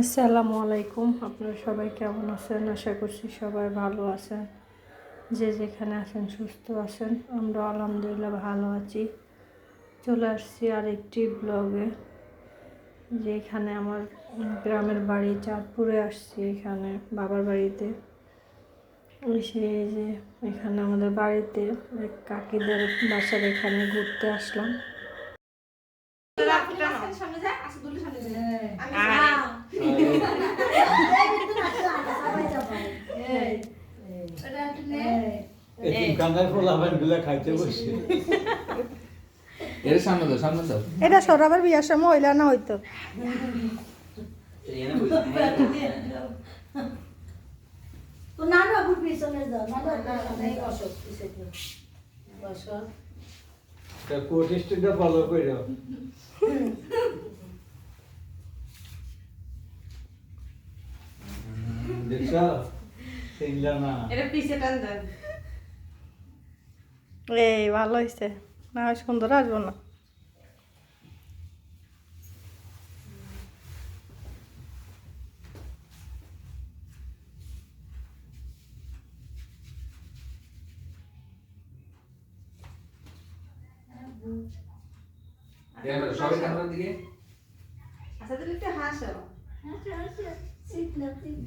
আসসালামু আলাইকুম। আপনারা সবাই কেমন আছেন? আশা করছি সবাই ভালো আছেন। যে যেখানে আছেন, সুস্থ আছেন। আমরা আলহামদুলিল্লাহ ভালো আছি। চলে আসছি আরেকটি ব্লগে। যে এখানে আমার গ্রামের বাড়ি চাঁদপুরে আসছি এখানে, বাবার বাড়িতে। এসে এই যে এখানে আমাদের বাড়িতে কাকিদের বাসার এখানে ঘুরতে আসলাম। কান্দার ফলাফানগুলা খাইতে বসে। এর সামনে দাও সামনে দাও। এটা সরাবার বিয়ার সময় হইলা না হইতো। তো নানু বাবুর পিছনে যাও নানু বাবুর পিছনে বসো তা কোট ফলো করো দেখছ? চিনলা না এই ভালো হয়েছে না হয় সুন্দর আসব না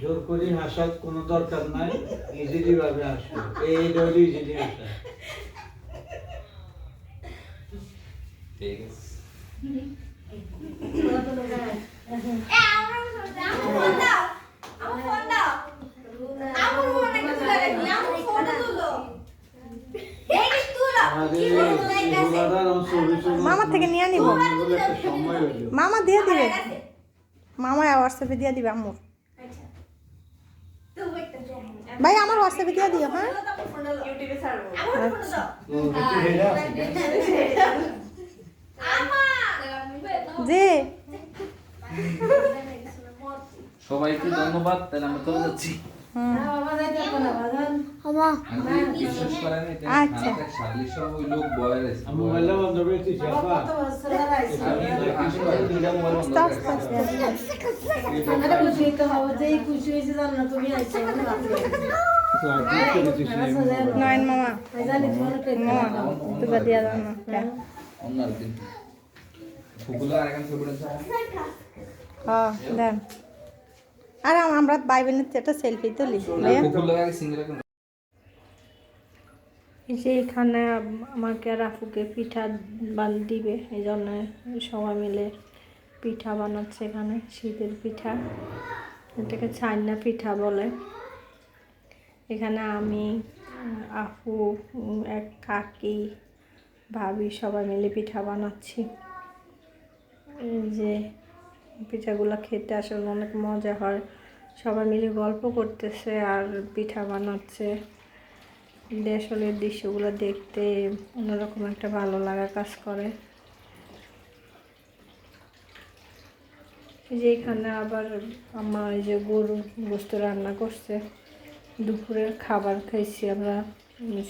জোর করে হাসার কোনো দরকার নাই ইজিলি ভাবে আসো এই ইজিলি আসা ঠিক আছে আমাদের এগুলার অঞ্চল মামা থেকে নিয়ে নিব। মামা দিয়ে দিবে। মামা হোয়াটসঅ্যাপে দিয়ে দিবে আম্মুর ভাই আমার হোয়াটসঅ্যাপে দিয়ে দিও হ্যাঁ? আচ্ছা। ও একটু হেরে আছে। জি সবাইকে ধন্যবাদ তাহলে আমরা চলে যাচ্ছি জানো নয়ন মামা। তোমার মামা তুবা দিয়া দাও না অন্য দেন। আর আমরা বোনের একটা সেলফি তুলি আগে সিঙ্গেল এখন এই যে এখানে আমাকে আর আপুকে পিঠা বান দিবে এই জন্য সবাই মিলে পিঠা বানাচ্ছে এখানে শীতের পিঠা। এটাকে ছাইনা পিঠা বলে। এখানে আমি আপু এক কাকি ভাবি সবাই মিলে পিঠা বানাচ্ছি। যে পিঠাগুলো খেতে আসলে অনেক মজা হয়। সবাই মিলে গল্প করতেছে আর পিঠা বানাচ্ছে। দেশলের দৃশ্যগুলো দেখতে অন্যরকম একটা ভালো লাগা কাজ করে। এই যে এখানে আবার আমার এই যে গরু গোস্ত রান্না করছে। দুপুরের খাবার খাইছি আমরা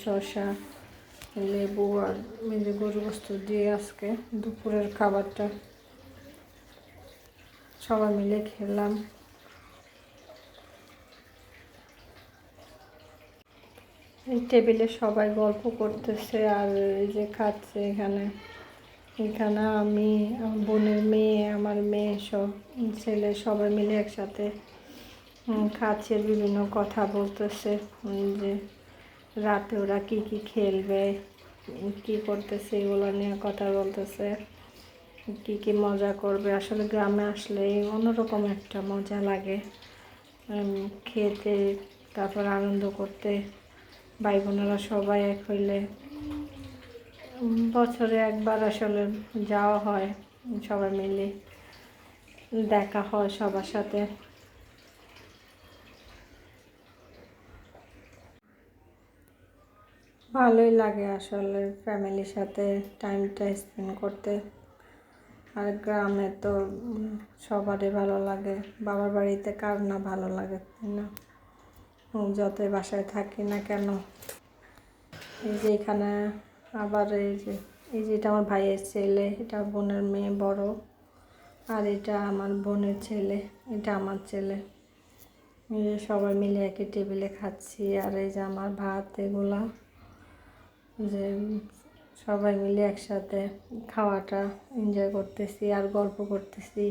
শসা, লেবু আর যে গরু গোস্ত দিয়ে আজকে দুপুরের খাবারটা। সবাই মিলে খেলাম এই টেবিলে সবাই গল্প করতেছে আর এই যে খাচ্ছে এখানে। এখানে আমি, আমার বোনের মেয়ে, আমার মেয়ে সব, ছেলে সবাই মিলে একসাথে খাচ্ছে, বিভিন্ন কথা বলতেছে যে রাতে ওরা কি কি খেলবে, কি করতেছে, এগুলো নিয়ে কথা বলতেছে। কি কি মজা করবে? আসলে গ্রামে আসলে অন্যরকম একটা মজা লাগে। খেতে, তারপর আনন্দ করতে। ভাই বোনেরা সবাই এক হইলে বছরে একবার আসলে যাওয়া হয়, সবাই মিলে দেখা হয় সবার সাথে। ভালোই লাগে আসলে ফ্যামিলির সাথে টাইমটা স্পেন্ড করতে। আর গ্রামে তো সবারই ভালো লাগে। বাবার বাড়িতে কার না ভালো লাগে, তাই না? যতই বাসায় থাকি না কেন। এই যে এখানে আবার এই যে এই যে এটা আমার ভাইয়ের ছেলে, এটা বোনের মেয়ে বড়। আর এটা আমার বোনের ছেলে, এটা আমার ছেলে। সবাই মিলে একই টেবিলে খাচ্ছি। আর এই যে আমার ভাত এগুলা। যে সবাই মিলে একসাথে খাওয়াটা এনজয় করতেছি আর গল্প করতেছি।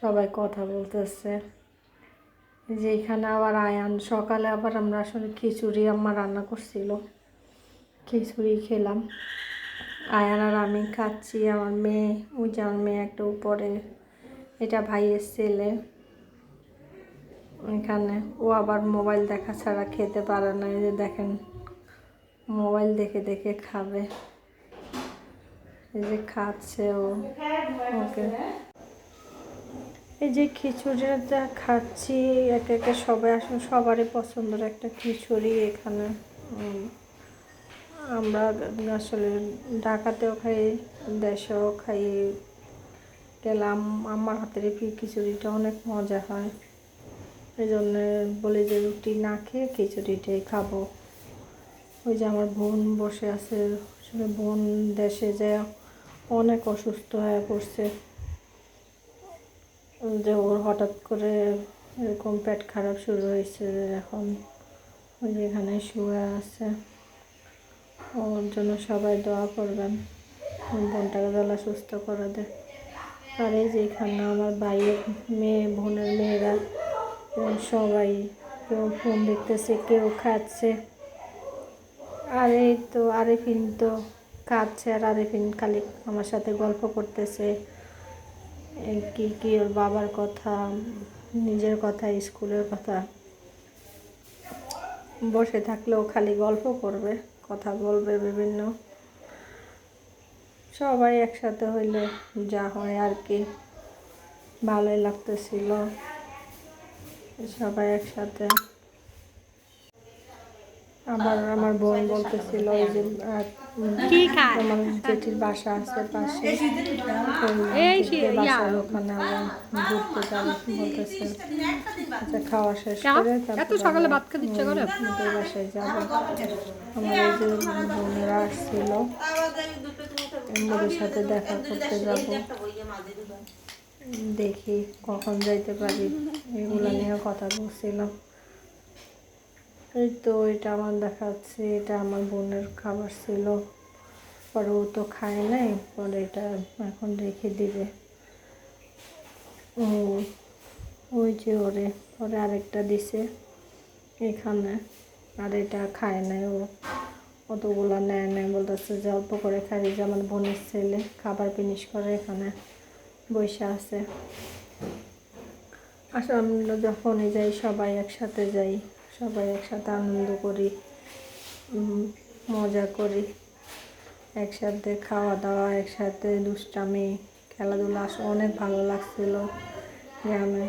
সবাই কথা বলতেছে। এই যে এখানে আবার আয়ান, সকালে আবার আমরা আসলে খিচুড়ি আমার রান্না করছিল। খিচুড়ি খেলাম। আয়ান আর আমি খাচ্ছি, আমার মেয়ে, ওই যে আমার মেয়ে একটা উপরে, এটা ভাইয়ের ছেলে। এখানে ও আবার মোবাইল দেখা ছাড়া খেতে পারে না, এই যে দেখেন মোবাইল দেখে দেখে খাবে। এই যে খাচ্ছে ও। ওকে। এই যে খিচুড়িটা খাচ্ছি, একে একে সবাই আসলে সবারই পছন্দের একটা খিচুড়ি এখানে। আমরা আসলে ঢাকাতেও খাই, দেশেও খাই। গেলাম, আমার হাতের খিচুড়িটা অনেক মজা হয়। এই জন্য বলি যে রুটি না খেয়ে খিচুড়িটাই খাব। ওই যে আমার বোন বসে আছে, আসলে বোন দেশে যে অনেক অসুস্থ হয়ে পড়ছে। যে ওর হঠাৎ করে এরকম পেট খারাপ শুরু হয়েছে, এখন ওই যে এখানে শুয়ে আছে। ওর জন্য সবাই দোয়া করবেন, বোনটাকে গলা সুস্থ করে দে। আর এই যে এখানে আমার ভাইয়ের মেয়ে, বোনের মেয়েরা, সবাই কেউ ফোন দেখতেছে, কেউ খাচ্ছে। আর এই তো আরেফিন তো কাঁদছে আর আরেফিন খালি আমার সাথে গল্প করতেছে। কি কি ওর বাবার কথা, নিজের কথা, স্কুলের কথা। বসে থাকলেও খালি গল্প করবে, কথা বলবে বিভিন্ন। সবাই একসাথে হইলে যা হয় আর কি। ভালোই লাগতেছিল। সবাই একসাথে। আবার আমার বোন বলতেছিল ওই যে আহ, আমার জেঠির বাসা আছে পাশে। জেঠির বাসার ওখানে আবার ঘুরতে যাবে বলতেছে। আচ্ছা খাওয়া শেষ করে এত সকালে ভাত খেতে ইচ্ছে করে? ওদের বাসায় যাব। আমার এই যে বোনেরা আসছিল। ওদের সাথে দেখা করতে যাব। দেখি কখন যাইতে পারি। এগুলো নিয়ে কথা বলছিলাম। এই তো এটা আমার দেখাচ্ছে, এটা আমার বোনের খাবার ছিল। পরে ও তো খায় নাই, পরে এটা এখন রেখে দিবে। ও, ওই যে ওরে ওরে আরেকটা দিছে এখানে, আর এটা খায় নাই ও। অতগুলো নেয় নেয় বলতেছে যে অল্প করে খাই যে আমার বোনের ছেলে খাবার ফিনিশ করে এখানে বসে আছে। আসলে আমরা যখনই যাই, সবাই একসাথে যাই। সবাই একসাথে আনন্দ করি মজা করি, একসাথে খাওয়া দাওয়া, একসাথে দুষ্টামি, খেলাধুলা অনেক ভালো লাগছিল গ্রামে।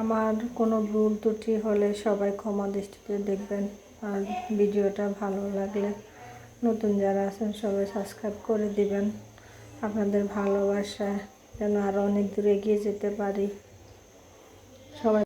আমার কোনো ভুল ত্রুটি হলে সবাই ক্ষমা দৃষ্টিতে দেখবেন, আর ভিডিওটা ভালো লাগলে নতুন যারা আছেন সবাই সাবস্ক্রাইব করে দিবেন। আপনাদের ভালোবাসায় যেন আরও অনেক দূর এগিয়ে যেতে পারি। সবাই